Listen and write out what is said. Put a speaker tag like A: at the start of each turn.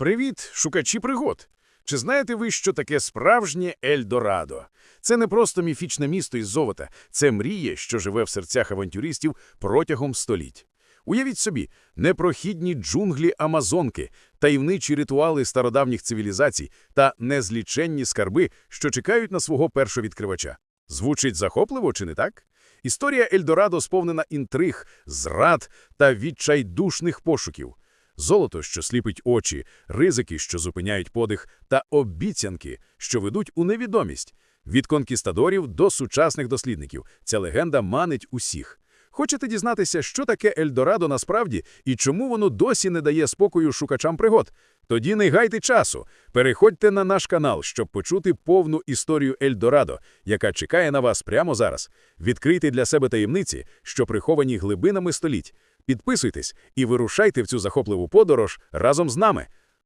A: Привіт, шукачі пригод! Чи знаєте ви, що таке справжнє Ельдорадо? Це не просто міфічне місто із золота, це мрія, що живе в серцях авантюристів протягом століть. Уявіть собі, непрохідні джунглі Амазонки, таємничі ритуали стародавніх цивілізацій та незліченні скарби, що чекають на свого першовідкривача. Звучить захопливо, чи не так? Історія Ельдорадо сповнена інтриг, зрад та відчайдушних пошуків. Золото, що сліпить очі, ризики, що зупиняють подих, та обіцянки, що ведуть у невідомість. Від конкістадорів до сучасних дослідників ця легенда манить усіх. Хочете дізнатися, що таке Ельдорадо насправді і чому воно досі не дає спокою шукачам пригод? Тоді не гайте часу. Переходьте на наш канал, щоб почути повну історію Ельдорадо, яка чекає на вас прямо зараз. Відкрийте для себе таємниці, що приховані глибинами століть. Підписуйтесь і вирушайте в цю захопливу подорож разом з нами.